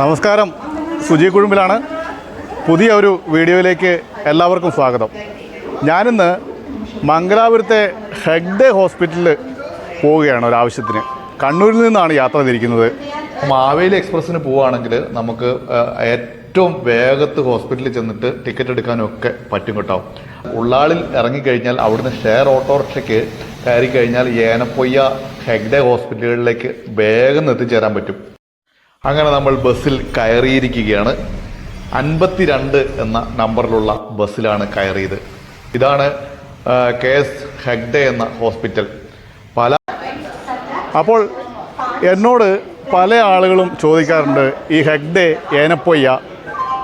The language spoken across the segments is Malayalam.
നമസ്കാരം. സുജി കുഴുമ്പിലാണ്. പുതിയ ഒരു വീഡിയോയിലേക്ക് എല്ലാവർക്കും സ്വാഗതം. ഞാനിന്ന് മംഗലാപുരത്തെ ഹെഗ്ഡെ ഹോസ്പിറ്റലിൽ പോവുകയാണ് ഒരാവശ്യത്തിന് കണ്ണൂരിൽ നിന്നാണ് യാത്ര തിരിക്കുന്നത് മാവേലി എക്സ്പ്രസ്സിന് പോവുകയാണെങ്കിൽ നമുക്ക് ഏറ്റവും വേഗത്ത് ഹോസ്പിറ്റലിൽ ചെന്നിട്ട് ടിക്കറ്റ് എടുക്കാനും ഒക്കെ പറ്റും കേട്ടോ. ഉള്ളാളിൽ ഇറങ്ങിക്കഴിഞ്ഞാൽ അവിടുന്ന് ഷെയർ ഓട്ടോറിക്ഷയ്ക്ക് കയറി കഴിഞ്ഞാൽ ഏനപ്പൊയ്യ ഹെഗ്ഡെ ഹോസ്പിറ്റലുകളിലേക്ക് വേഗം എത്തിച്ചേരാൻ പറ്റും. അങ്ങനെ നമ്മൾ ബസ്സിൽ കയറിയിരിക്കുകയാണ്. അൻപത്തിരണ്ട് എന്ന നമ്പറിലുള്ള ബസ്സിലാണ് കയറിയത്. ഇതാണ് കെ എസ് ഹെഗ്ഡെ എന്ന ഹോസ്പിറ്റൽ. പല അപ്പോൾ എന്നോട് പല ആളുകളും ചോദിക്കാറുണ്ട് ഈ ഹെഗ്ഡെ ഏനപ്പൊയ്യ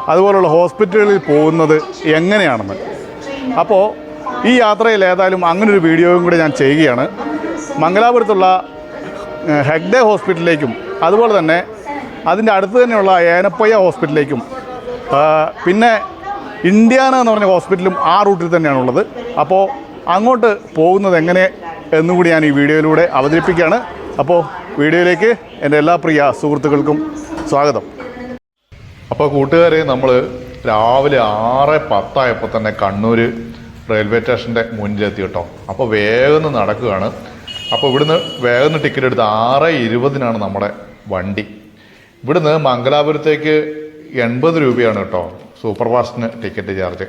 അതുപോലുള്ള ഹോസ്പിറ്റലുകളിൽ പോകുന്നത് എങ്ങനെയാണെന്ന്? അപ്പോൾ ഈ യാത്രയിൽ ഏതായാലും അങ്ങനൊരു വീഡിയോയും കൂടി ഞാൻ ചെയ്യുകയാണ്. മംഗലാപുരത്തുള്ള ഹെഗ്ഡെ ഹോസ്പിറ്റലിലേക്കും അതുപോലെ തന്നെ അതിന്റെ അടുത്ത് തന്നെയുള്ള ഏനപ്പയ്യ ഹോസ്പിറ്റലിലേക്കും പിന്നെ ഇന്ത്യാന എന്ന് പറഞ്ഞ ഹോസ്പിറ്റലും ആ റൂട്ടിൽ തന്നെയാണുള്ളത് അപ്പോൾ അങ്ങോട്ട് പോകുന്നത് എങ്ങനെ എന്നുകൂടി ഞാൻ ഈ വീഡിയോയിലൂടെ അവതരിപ്പിക്കുകയാണ്. അപ്പോൾ വീഡിയോയിലേക്ക് എന്റെ എല്ലാ പ്രിയ സുഹൃത്തുക്കൾക്കും സ്വാഗതം. അപ്പോൾ കൂട്ടുകാരെ നമ്മൾ രാവിലെ ആറ് പത്തായപ്പോൾ തന്നെ കണ്ണൂർ റെയിൽവേ സ്റ്റേഷന്റെ മുന്നിലെത്തി കേട്ടോ. അപ്പോൾ വേഗം നടക്കുകയാണ്. അപ്പോൾ ഇവിടുന്ന് വേഗം ടിക്കറ്റ് എടുത്ത് ആറ് ഇരുപതിനാണ് നമ്മുടെ വണ്ടി. ഇവിടുന്ന് മംഗലാപുരത്തേക്ക് എൺപത് രൂപയാണ് കേട്ടോ സൂപ്പർ ഫാസ്റ്റിന് ടിക്കറ്റ് ചാർജ്.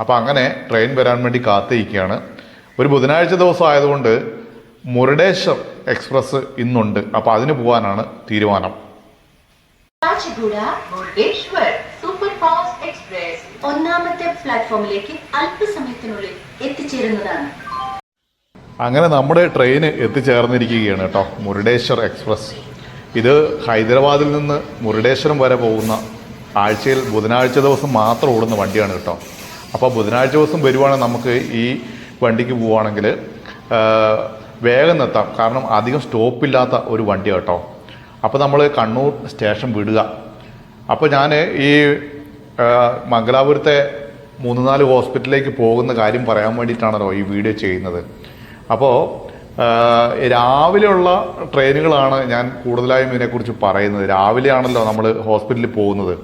അപ്പോൾ അങ്ങനെ ട്രെയിൻ വരാൻ വേണ്ടി കാത്തിരിക്കുകയാണ്. ഒരു ബുധനാഴ്ച ദിവസം ആയതുകൊണ്ട് മുരുടേശ്വർ എക്സ്പ്രസ് ഇന്നുണ്ട്. അപ്പോൾ അതിന് പോകാനാണ് തീരുമാനം. ഒന്നാമത്തെ പ്ലാറ്റ്ഫോമിലേക്ക് അല്പസമയത്തിനുള്ളിൽ എത്തിച്ചേരുന്നതാണ്. അങ്ങനെ നമ്മുടെ ട്രെയിൻ എത്തിച്ചേർന്നിരിക്കുകയാണ് കേട്ടോ മുരുടേശ്വർ എക്സ്പ്രസ്. ഇത് ഹൈദരാബാദിൽ നിന്ന് മുരുടേശ്വരം വരെ പോകുന്ന ആഴ്ചയിൽ ബുധനാഴ്ച ദിവസം മാത്രം ഓടുന്ന വണ്ടിയാണ് കേട്ടോ. അപ്പോൾ ബുധനാഴ്ച ദിവസം വരുവാണെങ്കിൽ നമുക്ക് ഈ വണ്ടിക്ക് പോവുകയാണെങ്കിൽ വേഗം എത്താം. കാരണം അധികം സ്റ്റോപ്പില്ലാത്ത ഒരു വണ്ടി കേട്ടോ. അപ്പോൾ നമ്മൾ കണ്ണൂർ സ്റ്റേഷൻ വിടുക. അപ്പോൾ ഞാൻ ഈ മംഗലാപുരത്തെ മൂന്ന് നാല് ഹോസ്പിറ്റലിലേക്ക് പോകുന്ന കാര്യം പറയാൻ വേണ്ടിയിട്ടാണല്ലോ ഈ വീഡിയോ ചെയ്യുന്നത്. അപ്പോൾ രാവിലെയുള്ള ട്രെയിനുകളാണ് ഞാൻ കൂടുതലായും ഇതിനെക്കുറിച്ച് പറയുന്നത്. രാവിലെയാണല്ലോ നമ്മൾ ഹോസ്പിറ്റലിൽ പോകുന്നത്.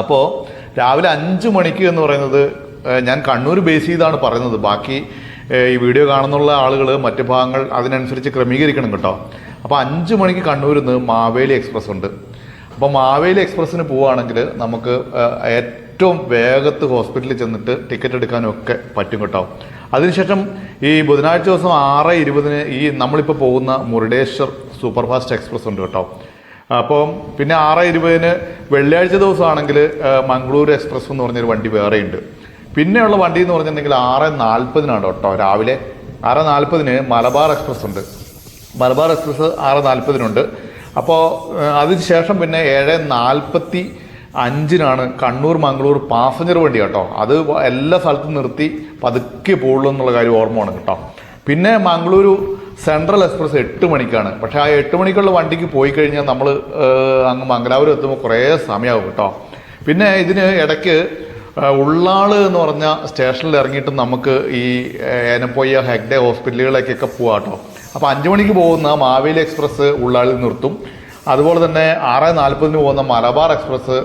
അപ്പോൾ രാവിലെ അഞ്ച് മണിക്ക് എന്ന് പറയുന്നത് ഞാൻ കണ്ണൂർ ബേസ് ചെയ്താണ് പറയുന്നത്. ബാക്കി ഈ വീഡിയോ കാണുന്നുള്ള ആളുകൾ മറ്റു ഭാഗങ്ങൾ അതിനനുസരിച്ച് ക്രമീകരിക്കണം കേട്ടോ. അപ്പോൾ അഞ്ച് മണിക്ക് കണ്ണൂരിൽ നിന്ന് മാവേലി എക്സ്പ്രസ് ഉണ്ട്. അപ്പോൾ മാവേലി എക്സ്പ്രസ്സിന് പോവുകയാണെങ്കിൽ നമുക്ക് ഏറ്റവും വേഗത്ത് ഹോസ്പിറ്റലിൽ ചെന്നിട്ട് ടിക്കറ്റ് എടുക്കാനും ഒക്കെ പറ്റും കേട്ടോ. അതിനുശേഷം ഈ ബുധനാഴ്ച ദിവസം ആറ് ഇരുപതിന് ഈ നമ്മളിപ്പോൾ പോകുന്ന മുരുടേശ്വർ സൂപ്പർഫാസ്റ്റ് എക്സ്പ്രസ് ഉണ്ട് കേട്ടോ. അപ്പം പിന്നെ ആറ് ഇരുപതിന് വെള്ളിയാഴ്ച ദിവസമാണെങ്കിൽ മംഗളൂരു എക്സ്പ്രസ് എന്ന് പറഞ്ഞൊരു വണ്ടി വേറെയുണ്ട് പിന്നെയുള്ള വണ്ടി എന്ന് പറഞ്ഞിട്ടുണ്ടെങ്കിൽ ആറ് നാൽപ്പതിനാണ് കേട്ടോ രാവിലെ. ആറ് നാൽപ്പതിന് മലബാർ എക്സ്പ്രസ് ഉണ്ട്. മലബാർ എക്സ്പ്രസ് ആറ് നാൽപ്പതിനുണ്ട്. അപ്പോൾ അതിന് ശേഷം പിന്നെ ഏഴ് നാൽപ്പത്തി അഞ്ചിനാണ് കണ്ണൂർ മംഗളൂർ പാസഞ്ചർ വണ്ടി കേട്ടോ. അത് എല്ലാ സ്ഥലത്തും നിർത്തി പതുക്കെ പോകുള്ളൂ എന്നുള്ള കാര്യം ഓർമ്മയാണ് കേട്ടോ. പിന്നെ മംഗളൂരു സെൻട്രൽ എക്സ്പ്രസ് എട്ട് മണിക്കാണ്. പക്ഷേ ആ എട്ട് മണിക്കുള്ള വണ്ടിക്ക് പോയി കഴിഞ്ഞാൽ നമ്മൾ അങ്ങ് മംഗലാപുരം എത്തുമ്പോൾ കുറേ സമയമാകും കേട്ടോ. പിന്നെ ഇതിന് ഇടയ്ക്ക് ഉള്ളാൾ എന്ന് പറഞ്ഞ സ്റ്റേഷനിൽ ഇറങ്ങിയിട്ട് നമുക്ക് ഈ ഏനപ്പോയ ഹെഗ്ഡേ ഹോസ്പിറ്റലുകളിലേക്കൊക്കെ പോവാം കേട്ടോ. അപ്പോൾ അഞ്ച് മണിക്ക് പോകുന്ന മാവേലി എക്സ്പ്രസ് ഉള്ളാളിൽ നിർത്തും. അതുപോലെ തന്നെ ആറ് നാൽപ്പതിന് പോകുന്ന മലബാർ എക്സ്പ്രസ്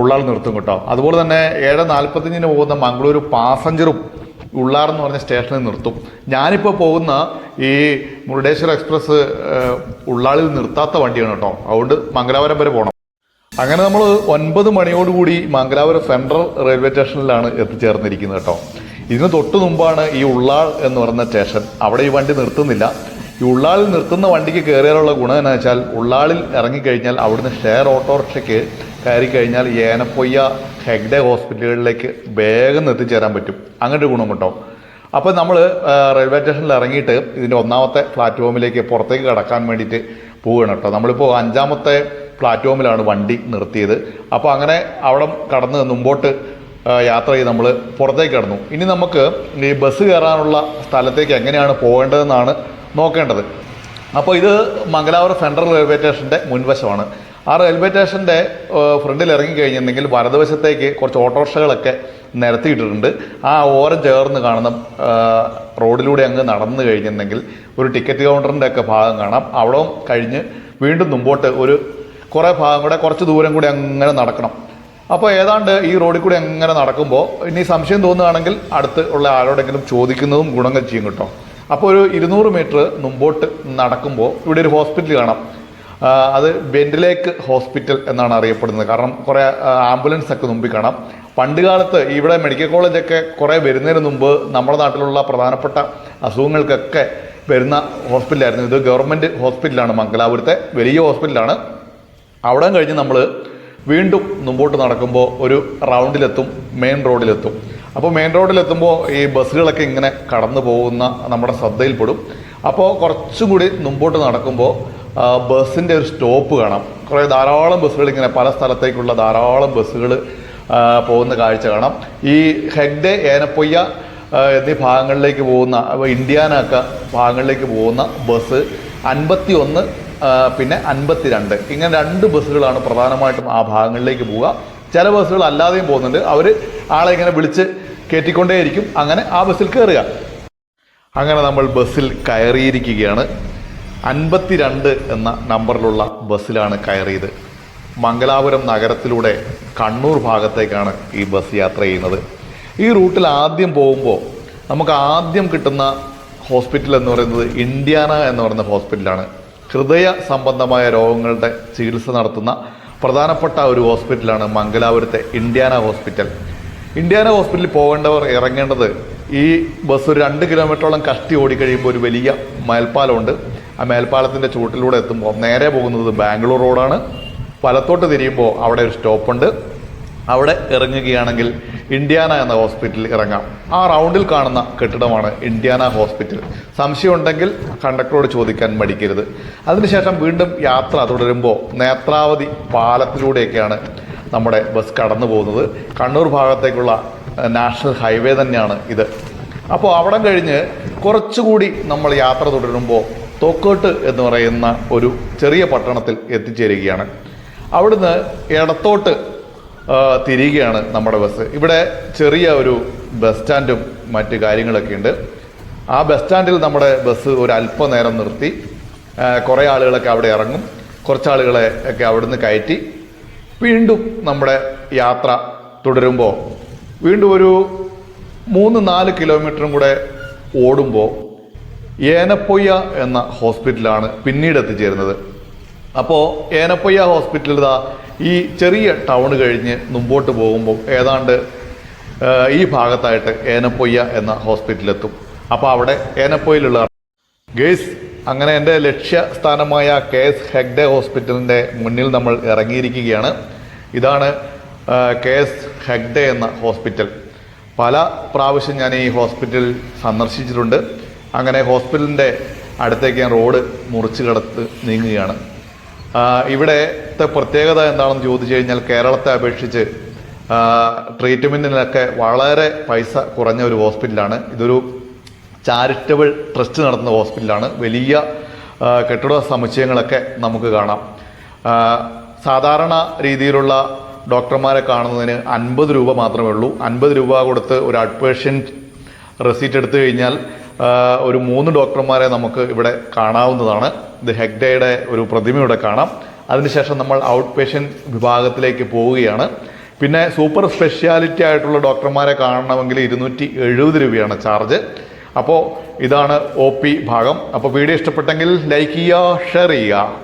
ഉള്ളാൾ നിർത്തും കേട്ടോ. അതുപോലെ തന്നെ ഏഴ് നാൽപ്പത്തഞ്ചിന് പോകുന്ന മംഗളൂരു പാസഞ്ചറും ഉള്ളാർ എന്ന് പറഞ്ഞ സ്റ്റേഷനിൽ നിർത്തും. ഞാനിപ്പോൾ പോകുന്ന ഈ മുരുടേശ്വർ എക്സ്പ്രസ് ഉള്ളാളിൽ നിർത്താത്ത വണ്ടിയാണ് കേട്ടോ. അതുകൊണ്ട് മംഗലാപുരം വരെ പോകണം അങ്ങനെ നമ്മൾ ഒൻപത് മണിയോടുകൂടി മംഗലാപുരം സെൻട്രൽ റെയിൽവേ സ്റ്റേഷനിലാണ് എത്തിച്ചേർന്നിരിക്കുന്നത് കേട്ടോ. ഇതിന് തൊട്ട് മുമ്പാണ് ഈ ഉള്ളാൾ എന്ന് പറയുന്ന സ്റ്റേഷൻ. അവിടെ ഈ വണ്ടി നിർത്തുന്നില്ല. ഈ ഉള്ളാളിൽ നിർത്തുന്ന വണ്ടിക്ക് കയറിയാലുള്ള ഗുണം എന്ന് വെച്ചാൽ ഉള്ളാളിൽ ഇറങ്ങിക്കഴിഞ്ഞാൽ അവിടുന്ന് ഷെയർ ഓട്ടോറിക്ഷയ്ക്ക് കയറി കഴിഞ്ഞാൽ ഏനപ്പൊയ്യ ഹെഗ്ഡെ ഹോസ്പിറ്റലുകളിലേക്ക് വേഗം എത്തിച്ചേരാൻ പറ്റും. അങ്ങനെ ഗുണം കിട്ടും അപ്പോൾ നമ്മൾ റെയിൽവേ സ്റ്റേഷനിൽ ഇറങ്ങിയിട്ട് ഇതിന്റെ ഒന്നാമത്തെ പ്ലാറ്റ്ഫോമിലേക്ക് പുറത്തേക്ക് കടക്കാൻ വേണ്ടിയിട്ട് പോവുകയാണ് കേട്ടോ. നമ്മളിപ്പോൾ അഞ്ചാമത്തെ പ്ലാറ്റ്ഫോമിലാണ് വണ്ടി നിർത്തിയത്. അപ്പോൾ അങ്ങനെ അവിടെ കടന്ന് മുമ്പോട്ട് യാത്ര ചെയ്ത് നമ്മൾ പുറത്തേക്ക് കടന്നു. ഇനി നമുക്ക് ഈ ബസ് കയറാനുള്ള സ്ഥലത്തേക്ക് എങ്ങനെയാണ് പോകേണ്ടതെന്നാണ് നോക്കേണ്ടത്. അപ്പോൾ ഇത് മംഗലാപുരം സെൻട്രൽ റെയിൽവേ സ്റ്റേഷന്റെ മുൻവശമാണ്. ആ റെയിൽവേ സ്റ്റേഷന്റെ ഫ്രണ്ടിൽ ഇറങ്ങി കഴിഞ്ഞിട്ടുണ്ടെങ്കിൽ വലതുവശത്തേക്ക് കുറച്ച് ഓട്ടോറിക്ഷകളൊക്കെ നിരത്തിയിട്ടിട്ടുണ്ട്. ആ ഓരം ചേർന്ന് കാണുന്ന റോഡിലൂടെ അങ്ങ് നടന്നു കഴിഞ്ഞിട്ടുണ്ടെങ്കിൽ ഒരു ടിക്കറ്റ് കൗണ്ടറിന്റെ ഒക്കെ ഭാഗം കാണാം. അവിടെ കഴിഞ്ഞ് വീണ്ടും മുമ്പോട്ട് ഒരു കുറേ ഭാഗം കൂടെ കുറച്ച് ദൂരം കൂടി അങ്ങനെ നടക്കണം. അപ്പോൾ ഏതാണ്ട് ഈ റോഡിൽ കൂടി അങ്ങനെ നടക്കുമ്പോൾ ഇനി സംശയം തോന്നുകയാണെങ്കിൽ അടുത്ത് ഉള്ള ആരോടെങ്കിലും ചോദിക്കുന്നതും ഗുണങ്ങൾ ചെയ്യും കേട്ടോ. അപ്പോൾ ഒരു ഇരുന്നൂറ് മീറ്റർ മുമ്പോട്ട് നടക്കുമ്പോൾ ഇവിടെ ഒരു ഹോസ്പിറ്റൽ കാണാം. അത് വെന്റിലേക്ക് ഹോസ്പിറ്റൽ എന്നാണ് അറിയപ്പെടുന്നത്. കാരണം കുറേ ആംബുലൻസ് ഒക്കെ മുമ്പിൽ കാണാം. പണ്ട് കാലത്ത് ഇവിടെ മെഡിക്കൽ കോളേജൊക്കെ കുറേ വരുന്നതിന് മുമ്പ് നമ്മുടെ നാട്ടിലുള്ള പ്രധാനപ്പെട്ട അസുഖങ്ങൾക്കൊക്കെ വരുന്ന ഹോസ്പിറ്റലായിരുന്നു. ഇത് ഗവൺമെന്റ് ഹോസ്പിറ്റലാണ് മംഗലാപുരത്തെ വലിയ ഹോസ്പിറ്റലാണ്. അവിടെ കഴിഞ്ഞ് നമ്മൾ വീണ്ടും മുമ്പോട്ട് നടക്കുമ്പോൾ ഒരു റൗണ്ടിലെത്തും മെയിൻ റോഡിലെത്തും. അപ്പോൾ മെയിൻ റോഡിൽ റോഡിലെത്തുമ്പോൾ ഈ ബസ്സുകളൊക്കെ ഇങ്ങനെ കടന്നു പോകുന്ന നമ്മുടെ ശ്രദ്ധയിൽപ്പെടും. അപ്പോൾ കുറച്ചും കൂടി മുമ്പോട്ട് നടക്കുമ്പോൾ ബസ്സിന്റെ ഒരു സ്റ്റോപ്പ് കാണാം. കുറേ ധാരാളം ബസ്സുകൾ ഇങ്ങനെ പല സ്ഥലത്തേക്കുള്ള ധാരാളം ബസ്സുകൾ പോകുന്ന കാഴ്ച കാണാം. ഈ ഹെഗ്ഡേ ഏനപ്പൊയ്യ എന്നീ ഭാഗങ്ങളിലേക്ക് പോകുന്ന ഇന്ത്യാനൊക്കെ ഭാഗങ്ങളിലേക്ക് പോകുന്ന ബസ് അൻപത്തി ഒന്ന് പിന്നെ അൻപത്തിരണ്ട്. ഇങ്ങനെ രണ്ട് ബസ്സുകളാണ് പ്രധാനമായിട്ടും ആ ഭാഗങ്ങളിലേക്ക് പോവുക. ചില ബസ്സുകൾ അല്ലാതെയും പോകുന്നുണ്ട്. അവർ ആളെ ഇങ്ങനെ വിളിച്ച് കയറ്റിക്കൊണ്ടേയിരിക്കും അങ്ങനെ ആ ബസ്സിൽ കയറുക അങ്ങനെ നമ്മൾ ബസ്സിൽ കയറിയിരിക്കുകയാണ്. അൻപത്തിരണ്ട് എന്ന നമ്പറിലുള്ള ബസ്സിലാണ് കയറിയത്. മംഗലാപുരം നഗരത്തിലൂടെ കണ്ണൂർ ഭാഗത്തേക്കാണ് ഈ ബസ് യാത്ര ചെയ്യുന്നത്. ഈ റൂട്ടിൽ ആദ്യം പോകുമ്പോൾ നമുക്ക് ആദ്യം കിട്ടുന്ന ഹോസ്പിറ്റൽ എന്ന് പറയുന്നത് ഇന്ത്യാന എന്ന് പറയുന്ന ഹോസ്പിറ്റലാണ്. ഹൃദയ സംബന്ധമായ രോഗങ്ങളുടെ ചികിത്സ നടത്തുന്ന പ്രധാനപ്പെട്ട ഒരു ഹോസ്പിറ്റലാണ് മംഗലാപുരത്തെ ഇന്ത്യാന ഹോസ്പിറ്റൽ. ഇന്ത്യാന ഹോസ്പിറ്റലിൽ പോകേണ്ടവർ ഇറങ്ങേണ്ടത് ഈ ബസ് ഒരു രണ്ട് കിലോമീറ്ററോളം കഷ്ടി ഓടിക്കഴിയുമ്പോൾ ഒരു വലിയ മേൽപ്പാലമുണ്ട്. ആ മേൽപ്പാലത്തിന്റെ ചുവട്ടിലൂടെ എത്തുമ്പോൾ നേരെ പോകുന്നത് ബാംഗ്ലൂർ റോഡാണ്. വലത്തോട്ട് തിരിയുമ്പോൾ അവിടെ ഒരു സ്റ്റോപ്പുണ്ട്. അവിടെ ഇറങ്ങുകയാണെങ്കിൽ ഇന്ത്യാന എന്ന ഹോസ്പിറ്റലിൽ ഇറങ്ങാം. ആ റൗണ്ടിൽ കാണുന്ന കെട്ടിടമാണ് ഇന്ത്യാന ഹോസ്പിറ്റൽ. സംശയമുണ്ടെങ്കിൽ കണ്ടക്ടറോട് ചോദിക്കാൻ മടിക്കരുത്. അതിനുശേഷം വീണ്ടും യാത്ര തുടരുമ്പോൾ നേത്രാവതി പാലത്തിലൂടെയൊക്കെയാണ് നമ്മുടെ ബസ് കടന്നു പോകുന്നത്. കണ്ണൂർ ഭാഗത്തേക്കുള്ള നാഷണൽ ഹൈവേ തന്നെയാണ് ഇത്. അപ്പോൾ അവിടെ കഴിഞ്ഞ് കുറച്ചുകൂടി നമ്മൾ യാത്ര തുടരുമ്പോൾ തോക്കോട്ട് എന്ന് പറയുന്ന ഒരു ചെറിയ പട്ടണത്തിൽ എത്തിച്ചേരുകയാണ്. അവിടുന്ന് ഇടത്തോട്ട് ആ, തിരിയുകയാണ് നമ്മുടെ ബസ്. ഇവിടെ ചെറിയ ഒരു ബസ് സ്റ്റാൻഡും മറ്റ് കാര്യങ്ങളൊക്കെ ഉണ്ട്. ആ ബസ് സ്റ്റാൻഡിൽ നമ്മുടെ ബസ് ഒരു അല്പനേരം നിർത്തി. കുറേ ആളുകളൊക്കെ അവിടെ ഇറങ്ങും. കുറച്ച് ആളുകളെ ഒക്കെ അവിടുന്ന് കയറ്റി. വീണ്ടും നമ്മുടെ യാത്ര തുടരുമ്പോൾ വീണ്ടും ഒരു മൂന്ന് നാല് കിലോമീറ്ററും കൂടെ ഓടുമ്പോൾ ഏനപ്പൊയ്യ എന്ന ഹോസ്പിറ്റലാണ് പിന്നീട് എത്തിച്ചേരുന്നത്. അപ്പോൾ ഏനപ്പൊയ്യ ഹോസ്പിറ്റൽ ഇതാ ഈ ചെറിയ ടൗൺ കഴിഞ്ഞ് മുമ്പോട്ട് പോകുമ്പോൾ ഏതാണ്ട് ഈ ഭാഗത്തായിട്ട് ഏനപ്പൊയ്യ എന്ന ഹോസ്പിറ്റലെത്തും. അപ്പോൾ അവിടെ ഏനപ്പൊയിലുള്ള ഗേസ് അങ്ങനെ എന്റെ ലക്ഷ്യസ്ഥാനമായ കെ എസ് ഹെഗ്ഡെ ഹോസ്പിറ്റലിന്റെ മുന്നിൽ നമ്മൾ ഇറങ്ങിയിരിക്കുകയാണ്. ഇതാണ് കെ എസ് ഹെഗ്ഡെ എന്ന ഹോസ്പിറ്റൽ. പല പ്രാവശ്യം ഞാൻ ഈ ഹോസ്പിറ്റൽ സന്ദർശിച്ചിട്ടുണ്ട്. അങ്ങനെ ഹോസ്പിറ്റലിന്റെ അടുത്തേക്ക് ഞാൻ റോഡ് മുറിച്ച് കടത്ത് നീങ്ങുകയാണ്. ഇവിടുത്തെ പ്രത്യേകത എന്താണെന്ന് ചോദിച്ചു കഴിഞ്ഞാൽ കേരളത്തെ അപേക്ഷിച്ച് ട്രീറ്റ്മെന്റിനൊക്കെ വളരെ പൈസ കുറഞ്ഞ ഒരു ഹോസ്പിറ്റലാണ്. ഇതൊരു ചാരിറ്റബിൾ ട്രസ്റ്റ് നടത്തുന്ന ഹോസ്പിറ്റലാണ്. വലിയ കെട്ടിട സമുച്ചയങ്ങളൊക്കെ നമുക്ക് കാണാം. സാധാരണ രീതിയിലുള്ള ഡോക്ടർമാരെ കാണുന്നതിന് അൻപത് രൂപ മാത്രമേ ഉള്ളൂ. അൻപത് രൂപ കൊടുത്ത് ഒരു അഡ്മിഷൻ റെസീറ്റ് എടുത്തു കഴിഞ്ഞാൽ ഒരു മൂന്ന് ഡോക്ടർമാരെ നമുക്ക് ഇവിടെ കാണാവുന്നതാണ്. ഇത് ഹെഗ്ഡയുടെ ഒരു പ്രതിമ ഇവിടെ കാണാം. അതിനുശേഷം നമ്മൾ ഔട്ട് പേഷ്യന്റ് വിഭാഗത്തിലേക്ക് പോവുകയാണ്. പിന്നെ സൂപ്പർ സ്പെഷ്യാലിറ്റി ആയിട്ടുള്ള ഡോക്ടർമാരെ കാണണമെങ്കിൽ ഇരുന്നൂറ്റി എഴുപത് രൂപയാണ് ചാർജ്. അപ്പോൾ ഇതാണ് ഒ പി ഭാഗം. അപ്പോൾ വീഡിയോ ഇഷ്ടപ്പെട്ടെങ്കിൽ ലൈക്ക് ചെയ്യുക ഷെയർ ചെയ്യുക.